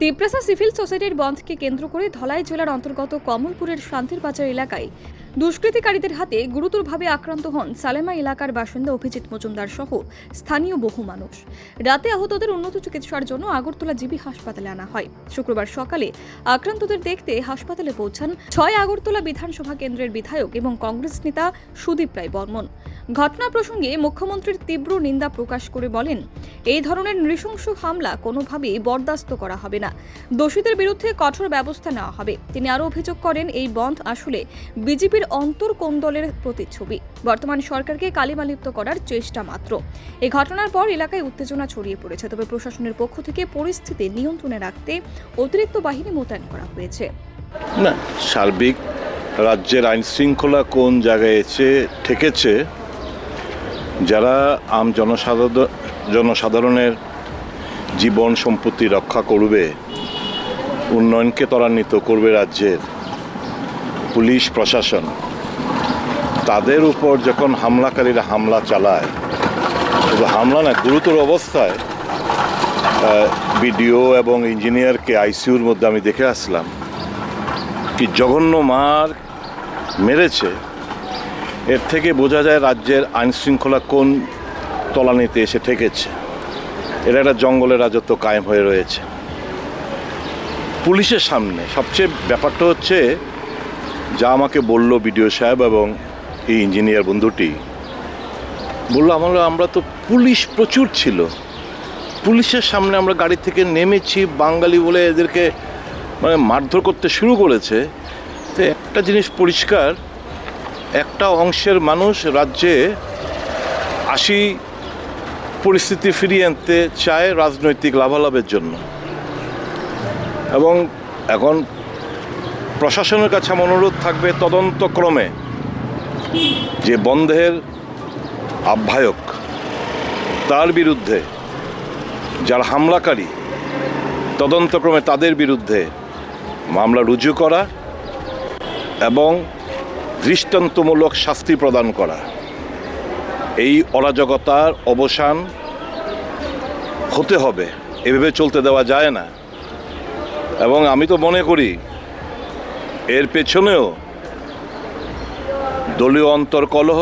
Tiprasa civil সোসাইটির বন্ধকে কেন্দ্র করে ধলাই জেলার অন্তর্গত কমলপুরের শান্তির বাজার এলাকায় দুষ্কৃতিকারীদের হাতে গুরুতরভাবে আক্রান্ত হন সালেমা এলাকার বাসিন্দা অভিজিৎ মজুমদার সহ স্থানীয় বহু মানুষ। রাতে আহতদের উন্নত চিকিৎসার জন্য আগরতলা জিবি হাসপাতালে আনা হয়। শুক্রবার সকালে আক্রান্তদের দেখতে হাসপাতালে পৌঁছান ছয় আগরতলা বিধানসভা কেন্দ্রের বিধায়ক এবং কংগ্রেস নেতা সুদীপ রায় বর্মন। ঘটনা প্রসঙ্গে মুখ্যমন্ত্রীর তীব্র নিন্দা প্রকাশ করে বলেন, এই ধরনের নৃশংস হামলা কোনোভাবেই বরদাস্ত করা হবে না। দোষীদের বিরুদ্ধে কঠোর ব্যবস্থা নেওয়া হবে। তিনি আরও অভিযোগ করেন, এই বন্ধ আসলে বিজেপির অন্তর্কোন্দলের প্রতিচ্ছবি? বর্তমান সরকারকে কালিমালিপ্ত করার চেষ্টা মাত্র। এই ঘটনার পর এলাকায় উত্তেজনা ছড়িয়ে পড়েছে, তবে প্রশাসনের পক্ষ থেকে পরিস্থিতি নিয়ন্ত্রণে রাখতে অতিরিক্ত বাহিনী মোতায়েন করা হয়েছে। না, সার্বিক রাজ্যের আইন শৃঙ্খলা কোন জায়গায় এসে ঠেকেছে, যারা আম জনসাধারণ, জনসাধারণের জীবন সম্পত্তি রক্ষা করবে, উন্নয়নকে ত্বরান্বিত করবে রাজ্যের পুলিশ প্রশাসন। তাদের উপর যখন হামলাকারীরা হামলা চালায় হামলা না গুরুতর অবস্থায় বিডিও এবং ইঞ্জিনিয়ারকে আইসিইউর মধ্যে আমি দেখে আসলাম কি জঘন্য মার মেরেছে। এর থেকে বোঝা যায় রাজ্যের আইন শৃঙ্খলা কোন তলানিতে এসে ঠেকেছে। এটা একটা জঙ্গলের রাজত্ব কায়েম হয়ে রয়েছে। পুলিশের সামনে সবচেয়ে ব্যাপারটা হচ্ছে, যা আমাকে বলল বিডিও সাহেব এবং এই ইঞ্জিনিয়ার বন্ধুটি বলল, আমরা আমরা তো পুলিশ প্রচুর ছিল। পুলিশের সামনে আমরা গাড়ি থেকে নেমেছি, বাঙালি বলে এদেরকে মানে মারধর করতে শুরু করেছে। তো একটা জিনিস পরিষ্কার, একটা অংশের মানুষ রাজ্যে আসি পরিস্থিতি ফিরিয়ে আনতে চায় রাজনৈতিক লাভালাভের জন্য। এবং এখন প্রশাসনের কাছে অনুরোধ থাকবে তদন্তক্রমে। যে বন্ধের আহ্বায়ক, তার বিরুদ্ধে যারা হামলাকারী, তদন্তক্রমে তাদের বিরুদ্ধে মামলা রুজু করা এবং দৃষ্টান্তমূলক শাস্তি প্রদান করা। এই অরাজকতার অবসান হতে হবে, এভাবে চলতে দেওয়া যায় না। এবং আমি তো মনে করি, এর পেছনেও দলীয় অন্তর্কলহ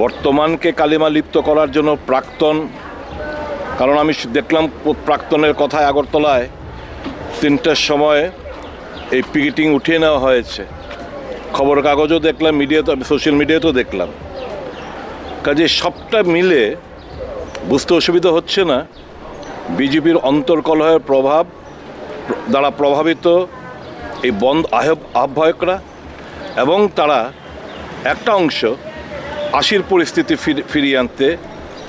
বর্তমানকে কালিমা লিপ্ত করার জন্য প্রাক্তন, কারণ আমি দেখলাম প্রাক্তনের কথায় আগরতলায় তিনটার সময় এই পিকেটিং উঠিয়ে নেওয়া হয়েছে। খবর কাগজও দেখলাম, মিডিয়াতে, সোশ্যাল মিডিয়াতেও দেখলাম। কাজে সবটা মিলে বুঝতে অসুবিধা হচ্ছে না। বিজেপির অন্তর্কলহের প্রভাব দ্বারা প্রভাবিত এই বন্ধ আহ্ব আহ্বায়করা এবং তারা একটা অংশ আশির পরিস্থিতি ফির- ফিরিয়ে আনতে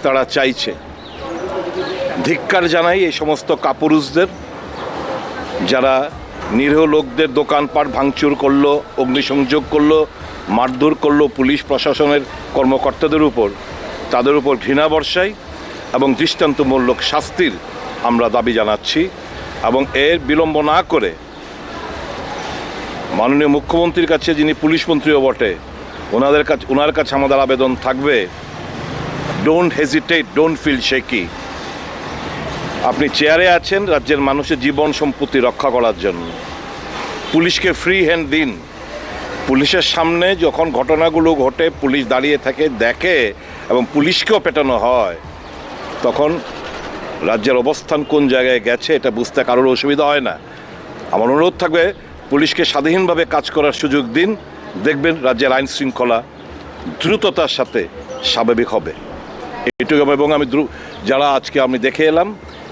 তারা চাইছে। ধিক্কার জানাই এই সমস্ত কাপুরুষদের, যারা নিরীহ লোকদের দোকানপাট ভাঙচুর করল, অগ্নিসংযোগ করল, মারধর করল পুলিশ প্রশাসনের কর্মকর্তাদের উপর, তাদের উপর ঘৃণা বর্ষায় এবং দৃষ্টান্তমূলক শাস্তির আমরা দাবি জানাচ্ছি এবং এর বিলম্ব না করে মাননীয় মুখ্যমন্ত্রীর কাছে যিনি পুলিশ মন্ত্রীও বটে, ওনাদের কাছে ওনার কাছে আমাদের আবেদন থাকবে। Don't hesitate don't feel shaky আপনি চেয়ারে আছেন রাজ্যের মানুষের জীবন সম্পত্তি রক্ষা করার জন্য। পুলিশকে ফ্রি হ্যান্ড দিন। পুলিশের সামনে যখন ঘটনাগুলো ঘটে, পুলিশ দাঁড়িয়ে থাকে, দেখে এবং পুলিশকেও পেটানো হয়, তখন রাজ্যের অবস্থান কোন জায়গায় গেছে, এটা বুঝতে কারোর অসুবিধা হয় না। আমার অনুরোধ থাকবে পুলিশকে স্বাধীনভাবে কাজ করার সুযোগ দিন। দেখবেন রাজ্যের আইন শৃঙ্খলা দ্রুততার সাথে স্বাভাবিক হবে। এটুকু এবং আমি যারা আজকে আমি দেখে এলাম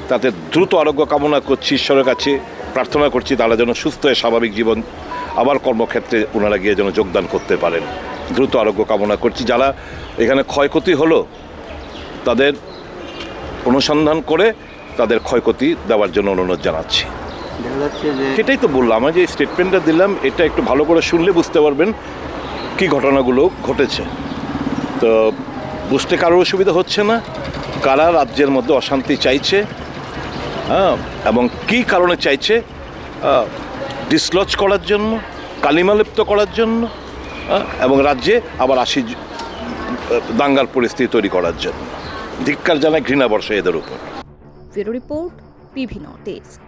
তাতে দ্রুত আরোগ্য কামনা করছি, ঈশ্বরের কাছে প্রার্থনা করছি, তারা যেন সুস্থ হয়ে স্বাভাবিক জীবন আবার কর্মক্ষেত্রে ওনারা গিয়ে যেন যোগদান করতে পারেন। দ্রুত আরোগ্য কামনা করছি। যারা এখানে ক্ষয়ক্ষতি হলো, তাদের অনুসন্ধান করে তাদের ক্ষয়ক্ষতি দেওয়ার জন্য অনুরোধ জানাচ্ছি। দেখা যাচ্ছে যে সেটাই তো বললাম আমি যে স্টেটমেন্টটা দিলাম এটা একটু ভালো করে শুনলে বুঝতে পারবেন কি ঘটনাগুলো ঘটেছে। তো বুঝতে কারোর অসুবিধা হচ্ছে না কারা রাজ্যের মধ্যে অশান্তি চাইছে হ্যাঁ এবং কি কারণে চাইছে ডিসলজ করার জন্য কালিমালিপ্ত করার জন্য হ্যাঁ, এবং রাজ্যে আবার আসি দাঙ্গার পরিস্থিতি তৈরি করার জন্য। ধিক্কার জানায় ঘৃণা বর্ষা এদের উপর। ব্যুরো রিপোর্ট বিভিন্ন টেস্ট